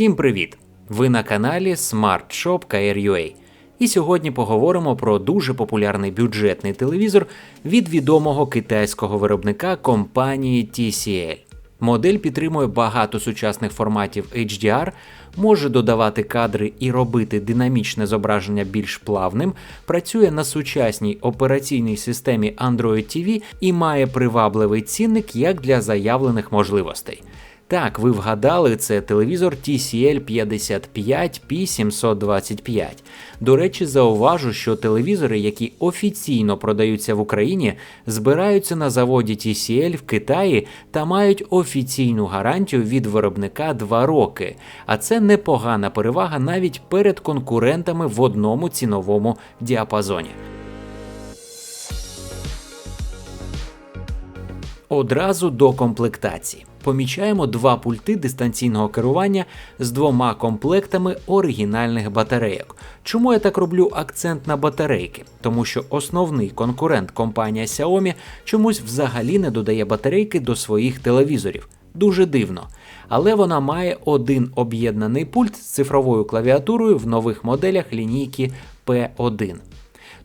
Всім привіт! Ви на каналі Smart Shop KR.UA. І сьогодні поговоримо про дуже популярний бюджетний телевізор від відомого китайського виробника компанії TCL. Модель підтримує багато сучасних форматів HDR, може додавати кадри і робити динамічне зображення більш плавним, працює на сучасній операційній системі Android TV і має привабливий цінник як для заявлених можливостей. Так, ви вгадали, це телевізор TCL 55 P725. До речі, зауважу, що телевізори, які офіційно продаються в Україні, збираються на заводі TCL в Китаї та мають офіційну гарантію від виробника 2 роки. А це непогана перевага навіть перед конкурентами в одному ціновому діапазоні. Одразу до комплектації. Помічаємо два пульти дистанційного керування з двома комплектами оригінальних батарейок. Чому я так роблю акцент на батарейки? Тому що основний конкурент компанія Xiaomi чомусь взагалі не додає батарейки до своїх телевізорів. Дуже дивно. Але вона має один об'єднаний пульт з цифровою клавіатурою в нових моделях лінійки P1.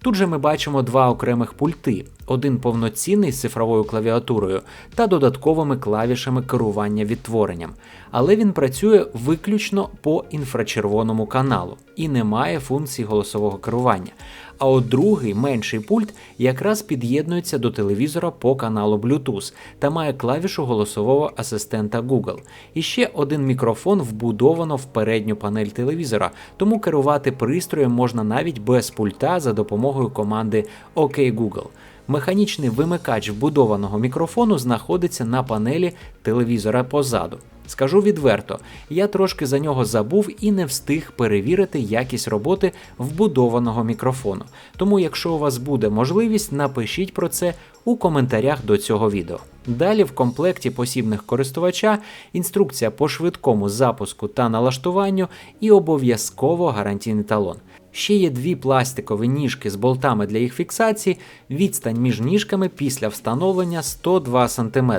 Тут же ми бачимо два окремих пульти: один повноцінний з цифровою клавіатурою та додатковими клавішами керування відтворенням. Але він працює виключно по інфрачервоному каналу і не має функції голосового керування. А от другий менший пульт якраз під'єднується до телевізора по каналу Bluetooth та має клавішу голосового асистента Google. І ще один мікрофон вбудовано в передню панель телевізора, тому керувати пристроєм можна навіть без пульта за допомогою команди «ОК Google». Механічний вимикач вбудованого мікрофону знаходиться на панелі телевізора позаду. Скажу відверто, я трошки за нього забув і не встиг перевірити якість роботи вбудованого мікрофону. Тому, якщо у вас буде можливість, напишіть про це у коментарях до цього відео. Далі в комплекті посібних користувача інструкція по швидкому запуску та налаштуванню і обов'язково гарантійний талон. Ще є дві пластикові ніжки з болтами для їх фіксації, відстань між ніжками після встановлення 102 см.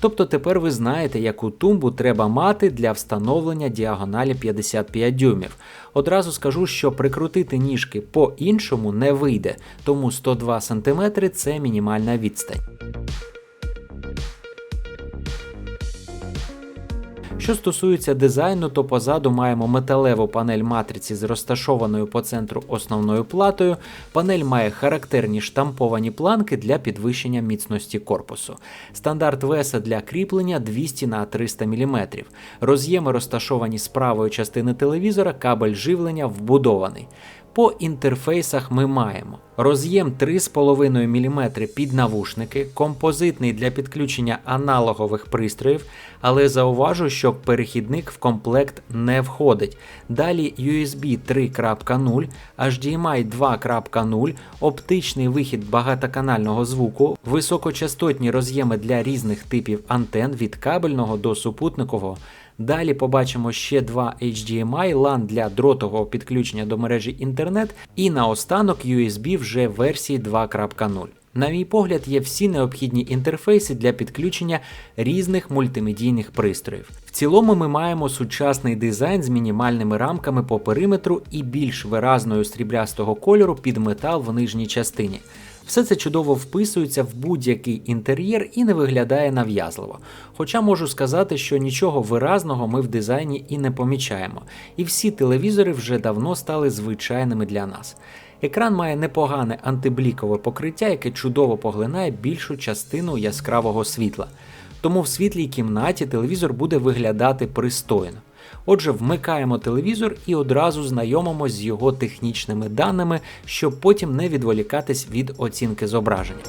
Тобто тепер ви знаєте, яку тумбу треба мати для встановлення діагоналі 55 дюймів. Одразу скажу, що прикрутити ніжки по-іншому не вийде, тому 102 см це мінімальна відстань. Що стосується дизайну, то позаду маємо металеву панель матриці з розташованою по центру основною платою. Панель має характерні штамповані планки для підвищення міцності корпусу. Стандарт веса для кріплення 200 на 300 мм. Роз'єми розташовані з правої частини телевізора, кабель живлення вбудований. По інтерфейсах ми маємо роз'єм 3,5 мм під навушники, композитний для підключення аналогових пристроїв, але зауважу, що перехідник в комплект не входить. Далі USB 3.0, HDMI 2.0, оптичний вихід багатоканального звуку, високочастотні роз'єми для різних типів антен від кабельного до супутникового. Далі побачимо ще два HDMI, LAN для дротового підключення до мережі інтернет, і наостанок USB вже версії 2.0. На мій погляд, є всі необхідні інтерфейси для підключення різних мультимедійних пристроїв. В цілому ми маємо сучасний дизайн з мінімальними рамками по периметру і більш виразною сріблястого кольору під метал в нижній частині. Все це чудово вписується в будь-який інтер'єр і не виглядає нав'язливо. Хоча можу сказати, що нічого виразного ми в дизайні і не помічаємо, і всі телевізори вже давно стали звичайними для нас. Екран має непогане антиблікове покриття, яке чудово поглинає більшу частину яскравого світла. Тому в світлій кімнаті телевізор буде виглядати пристойно. Отже, вмикаємо телевізор і одразу знайомимося з його технічними даними, щоб потім не відволікатись від оцінки зображення.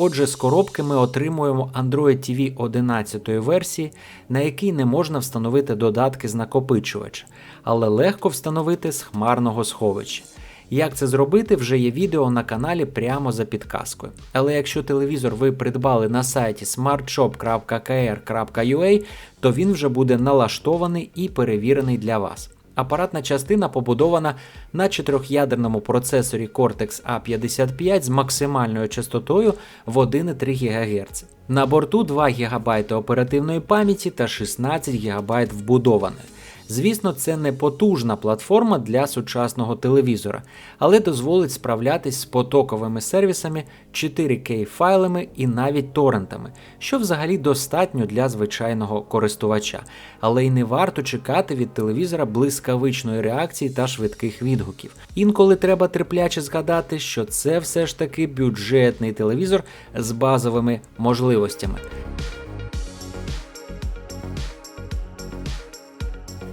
Отже, з коробки ми отримуємо Android TV 11 версії, на якій не можна встановити додатки з накопичувача, але легко встановити з хмарного сховища. Як це зробити, вже є відео на каналі прямо за підказкою. Але якщо телевізор ви придбали на сайті smartshop.kr.ua, то він вже буде налаштований і перевірений для вас. Апаратна частина побудована на чотирьохядерному процесорі Cortex A55 з максимальною частотою в 1,3 ГГц. На борту 2 ГБ оперативної пам'яті та 16 ГБ вбудованої. Звісно, це не потужна платформа для сучасного телевізора, але дозволить справлятись з потоковими сервісами, 4К файлами і навіть торрентами, що взагалі достатньо для звичайного користувача. Але й не варто чекати від телевізора блискавичної реакції та швидких відгуків. Інколи треба терпляче згадати, що це все ж таки бюджетний телевізор з базовими можливостями.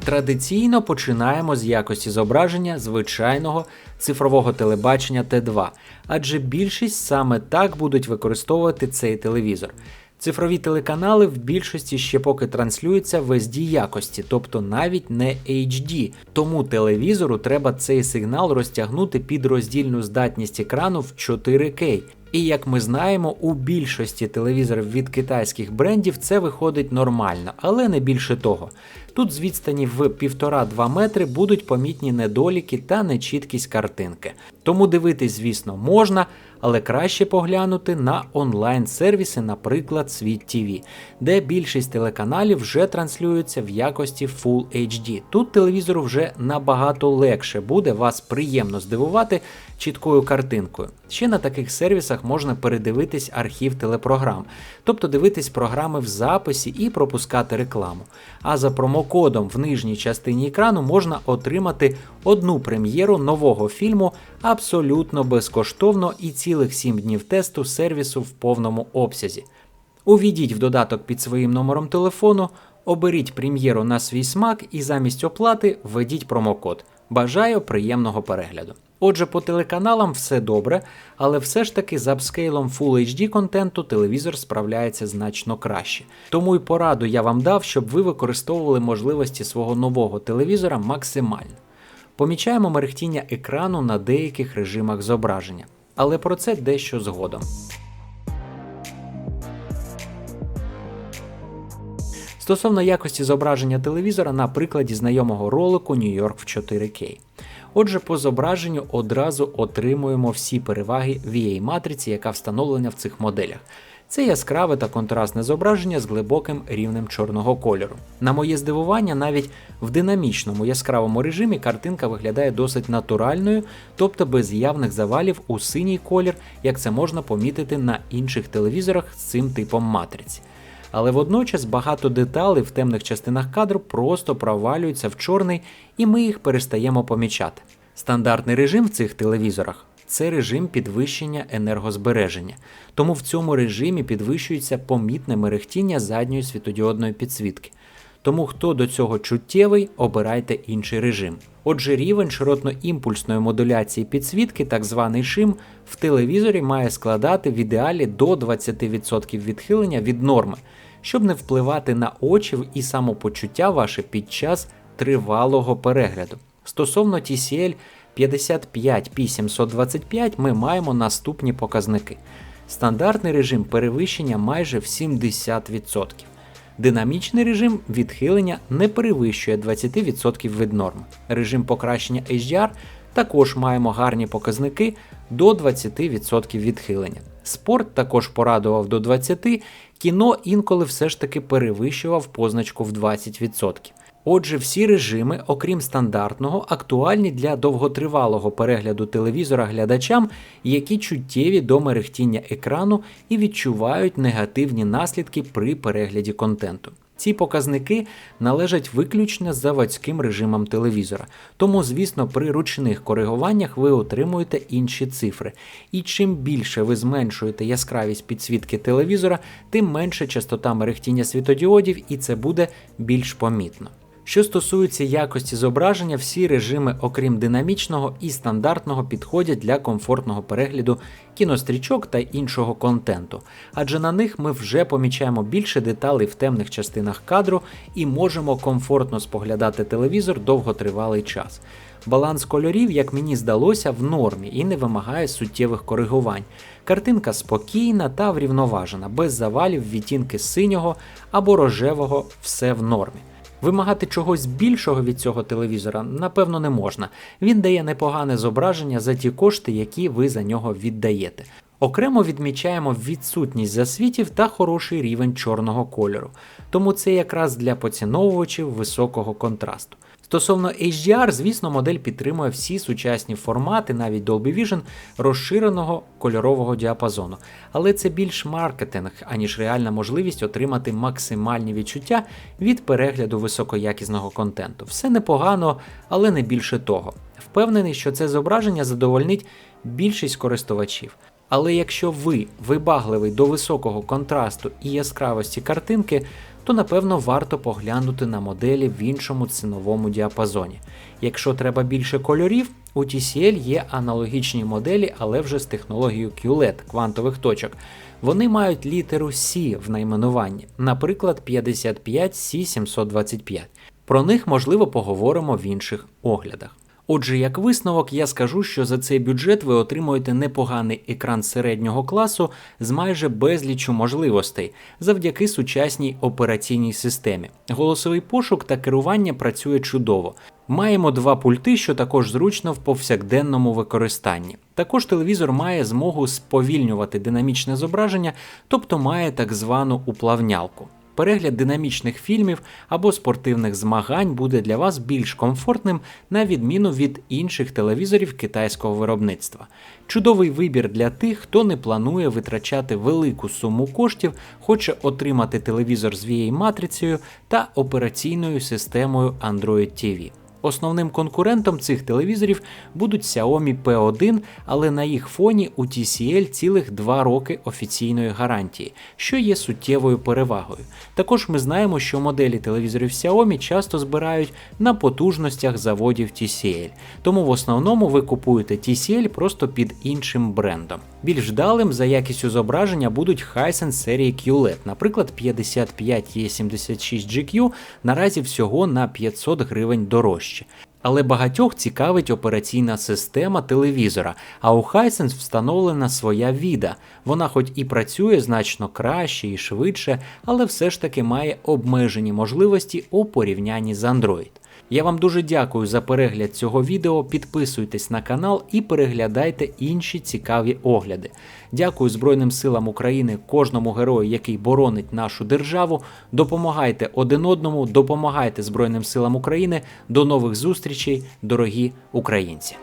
Традиційно починаємо з якості зображення звичайного цифрового телебачення Т2, адже більшість саме так будуть використовувати цей телевізор. Цифрові телеканали в більшості ще поки транслюються в SD якості, тобто навіть не HD. Тому телевізору треба цей сигнал розтягнути під роздільну здатність екрану в 4К. І як ми знаємо, у більшості телевізорів від китайських брендів це виходить нормально, але не більше того. Тут з відстані в 1,5-2 метри будуть помітні недоліки та нечіткість картинки. Тому дивитись, звісно, можна, але краще поглянути на онлайн-сервіси, наприклад, Світ TV, де більшість телеканалів вже транслюються в якості Full HD. Тут телевізору вже набагато легше буде вас приємно здивувати чіткою картинкою. Ще на таких сервісах можна передивитись архів телепрограм, тобто дивитись програми в записі і пропускати рекламу. А за промокодом в нижній частині екрану можна отримати одну прем'єру нового фільму абсолютно безкоштовно і цілих 7 днів тесту сервісу в повному обсязі. Увійдіть в додаток під своїм номером телефону, оберіть прем'єру на свій смак і замість оплати введіть промокод. Бажаю приємного перегляду. Отже, по телеканалам все добре, але все ж таки з апскейлом Full HD контенту телевізор справляється значно краще. Тому й пораду я вам дав, щоб ви використовували можливості свого нового телевізора максимально. Помічаємо мерехтіння екрану на деяких режимах зображення, але про це дещо згодом. Стосовно якості зображення телевізора на прикладі знайомого ролику York в 4K. Отже, по зображенню одразу отримуємо всі переваги VA-матриці, яка встановлена в цих моделях. Це яскраве та контрастне зображення з глибоким рівнем чорного кольору. На моє здивування, навіть в динамічному яскравому режимі картинка виглядає досить натуральною, тобто без явних завалів у синій колір, як це можна помітити на інших телевізорах з цим типом матриці. Але водночас багато деталей в темних частинах кадру просто провалюються в чорний, і ми їх перестаємо помічати. Стандартний режим в цих телевізорах це режим підвищення енергозбереження, тому в цьому режимі підвищується помітне мерехтіння задньої світодіодної підсвітки. Тому хто до цього чуттєвий, обирайте інший режим. Отже, рівень широтно-імпульсної модуляції підсвітки, так званий шим, в телевізорі має складати в ідеалі до 20% відхилення від норми, щоб не впливати на очі і самопочуття ваше під час тривалого перегляду. Стосовно TCL 55P725 ми маємо наступні показники. Стандартний режим перевищення майже в 70%. Динамічний режим відхилення не перевищує 20% від норм. Режим покращення HDR також маємо гарні показники до 20% відхилення. Спорт також порадував до 20%, кіно інколи все ж таки перевищував позначку в 20%. Отже, всі режими, окрім стандартного, актуальні для довготривалого перегляду телевізора глядачам, які чуттєві до мерехтіння екрану і відчувають негативні наслідки при перегляді контенту. Ці показники належать виключно заводським режимам телевізора, тому, звісно, при ручних коригуваннях ви отримуєте інші цифри. І чим більше ви зменшуєте яскравість підсвітки телевізора, тим менше частота мерехтіння світодіодів, і це буде більш помітно. Що стосується якості зображення, всі режими, окрім динамічного і стандартного, підходять для комфортного перегляду кінострічок та іншого контенту, адже на них ми вже помічаємо більше деталей в темних частинах кадру і можемо комфортно споглядати телевізор довготривалий час. Баланс кольорів, як мені здалося, в нормі і не вимагає суттєвих коригувань. Картинка спокійна та врівноважена, без завалів відтінки синього або рожевого, все в нормі. Вимагати чогось більшого від цього телевізора, напевно, не можна. Він дає непогане зображення за ті кошти, які ви за нього віддаєте. Окремо відмічаємо відсутність засвітів та хороший рівень чорного кольору, тому це якраз для поціновувачів високого контрасту. Стосовно HDR, звісно, модель підтримує всі сучасні формати, навіть Dolby Vision, розширеного кольорового діапазону. Але це більш маркетинг, аніж реальна можливість отримати максимальні відчуття від перегляду високоякісного контенту. Все непогано, але не більше того. Впевнений, що це зображення задовольнить більшість користувачів. Але якщо ви вибагливий до високого контрасту і яскравості картинки, то напевно варто поглянути на моделі в іншому ціновому діапазоні. Якщо треба більше кольорів, у TCL є аналогічні моделі, але вже з технологією QLED квантових точок. Вони мають літеру C в найменуванні, наприклад, 55C725. Про них можливо поговоримо в інших оглядах. Отже, як висновок, я скажу, що за цей бюджет ви отримуєте непоганий екран середнього класу з майже безліччю можливостей завдяки сучасній операційній системі. Голосовий пошук та керування працює чудово. Маємо два пульти, що також зручно в повсякденному використанні. Також телевізор має змогу сповільнювати динамічне зображення, тобто має так звану уплавнялку. Перегляд динамічних фільмів або спортивних змагань буде для вас більш комфортним на відміну від інших телевізорів китайського виробництва. Чудовий вибір для тих, хто не планує витрачати велику суму коштів, хоче отримати телевізор з VA матрицею та операційною системою Android TV. Основним конкурентом цих телевізорів будуть Xiaomi P1, але на їх фоні у TCL цілих 2 роки офіційної гарантії, що є суттєвою перевагою. Також ми знаємо, що моделі телевізорів Xiaomi часто збирають на потужностях заводів TCL, тому в основному ви купуєте TCL просто під іншим брендом. Більш вдалим за якістю зображення будуть Hisense серії QLED, наприклад, 55E76GQ наразі всього на 500 гривень дорожче. Але багатьох цікавить операційна система телевізора, а у Hisense встановлена своя віда. Вона хоч і працює значно краще і швидше, але все ж таки має обмежені можливості у порівнянні з Android. Я вам дуже дякую за перегляд цього відео. Підписуйтесь на канал і переглядайте інші цікаві огляди. Дякую Збройним силам України, кожному герою, який боронить нашу державу. Допомагайте один одному, допомагайте Збройним силам України. До нових зустрічей, дорогі українці!